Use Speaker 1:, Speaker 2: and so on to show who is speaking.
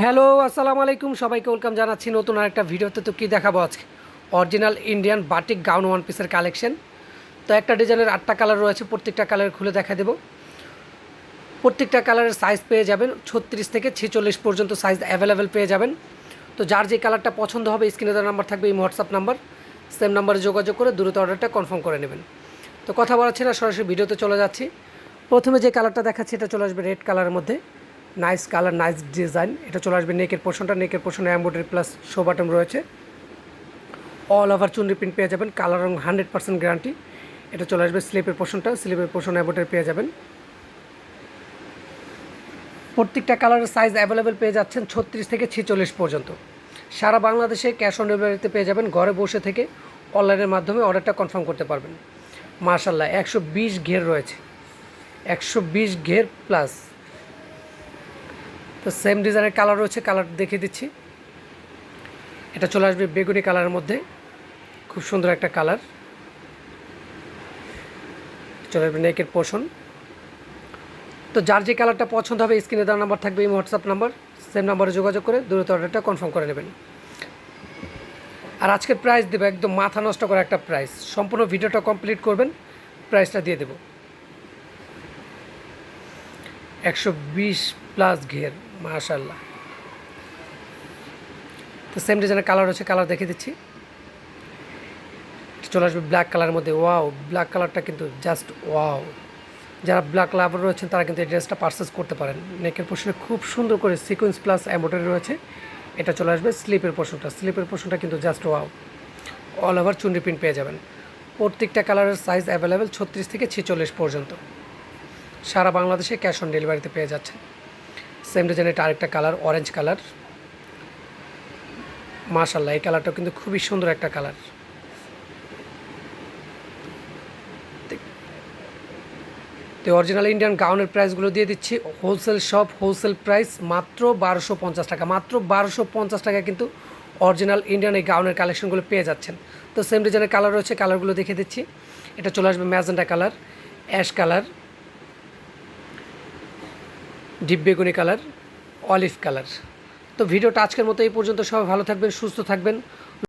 Speaker 1: Hello, আসসালামু আলাইকুম। সবাইকে ওয়েলকাম জানাচ্ছি নতুন আরেকটা ভিডিওতে। তো কী দেখাবো আজকে? Original Indian batik gown one পিসের কালেকশন তো একটা ডিজাইনের আটটা কালার রয়েছে, প্রত্যেকটা কালার খুলে দেখা দেবো। প্রত্যেকটা কালারের সাইজ পেয়ে যাবেন ছত্রিশ থেকে ছেচল্লিশ পর্যন্ত সাইজ অ্যাভেলেবেল পেয়ে যাবেন। তো যার যে কালারটা পছন্দ হবে স্ক্রিনে দেওয়ার নাম্বার থাকবে, এই হোয়াটসঅ্যাপ নাম্বার সেম নাম্বারে যোগাযোগ করে দ্রুত অর্ডারটা কনফার্ম করে নেবেন। তো কথা বলাচ্ছি না সরাসরি ভিডিওতে চলে যাচ্ছি। প্রথমে যে কালারটা দেখাচ্ছি, এটা চলে আসবে রেড কালারের মধ্যে। নাইস কালার নাইস ডিজাইন এটা চলে আসবে নেকের পোর্শনটা নেকের পোর্শনে অ্যাম্বোডারি প্লাস শো বাটন রয়েছে। অল ওভার চুনরি প্রিন্ট পেয়ে যাবেন। কালার রং হান্ড্রেড পার্সেন্ট গ্যারান্টি এটা চলে আসবে স্লিপের পোর্শনটা স্লিপের পোর্শন অ্যাম্বোডারি পেয়ে যাবেন। প্রত্যেকটা কালারের সাইজ অ্যাভেলেবেল পেয়ে যাচ্ছেন ছত্রিশ থেকে ছেচল্লিশ পর্যন্ত। সারা বাংলাদেশে ক্যাশ অন ডেলিভারিতে পেয়ে যাবেন। ঘরে বসে থেকে অনলাইনের মাধ্যমে অর্ডারটা কনফার্ম করতে পারবেন। মার্শাল্লাহ একশো বিশ ঘের রয়েছে। একশো বিশ ঘের প্লাস তো সেম ডিজাইনের কালার রয়েছে কালার দেখিয়ে দিচ্ছি। এটা চলে আসবে বেগুনি কালারের মধ্যে। খুব সুন্দর একটা কালার চলে আসবে নেকের পোষণ তো যার যে কালারটা পছন্দ হবে স্ক্রিনে দেওয়ার নাম্বার থাকবে, এই হোয়াটসঅ্যাপ নাম্বার সেম নাম্বারে যোগাযোগ করে দ্রুত অর্ডারটা কনফার্ম করে নেবেন। আর আজকের প্রাইস দেবো, একদম মাথা নষ্ট করা একটা প্রাইস সম্পূর্ণ ভিডিওটা কমপ্লিট করবেন প্রাইসটা দিয়ে দেবো। একশো বিশ প্লাস ঘের মাশাল্লাহ তো সেম ডিজাইনের কালার হচ্ছে কালার দেখে দিচ্ছি। চলে আসবে ব্ল্যাক কালারের মধ্যে। ওয়াও ব্ল্যাক কালারটা কিন্তু জাস্ট ওয়াও যারা ব্ল্যাক লাভার রয়েছেন, তারা কিন্তু এই ড্রেসটা পারচেস করতে পারেন। নেকের পোর্শনে খুব সুন্দর করে সিকোয়েন্স প্লাস এম্বোটারি রয়েছে। এটা চলে আসবে স্লিপের পোর্শনটা স্লিপের পোর্শনটা কিন্তু just wow all over chunri print পেয়ে যাবেন। প্রত্যেকটা কালারের সাইজ অ্যাভেলেবেল ছত্রিশ থেকে ছেচল্লিশ পর্যন্ত। সারা বাংলাদেশে ক্যাশ অন ডেলিভারিতে পেয়ে যাচ্ছেন। সেম ডিজাইনের এটা আরেকটা কালার অরেঞ্জ কালার। মাশাল্লাহ এই কালারটাও কিন্তু খুবই সুন্দর একটা কালার। তো অরিজিনাল ইন্ডিয়ান গাউনের প্রাইসগুলো দিয়ে দিচ্ছি। হোলসেল শপ হোলসেল প্রাইস মাত্র বারোশো পঞ্চাশ টাকা। মাত্র বারোশো পঞ্চাশ টাকা কিন্তু অরিজিনাল ইন্ডিয়ান এই গাউনের কালেকশনগুলো পেয়ে যাচ্ছেন। তো সেম ডিজাইনের কালার রয়েছে কালারগুলো দেখে দিচ্ছি। এটা চলে আসবে magenta colour ash colour deep বেগুনি কালার, অলিভ কালার। তো ভিডিওটা আজকের মতো এই পর্যন্ত। সবাই ভালো থাকবেন, সুস্থ থাকবেন।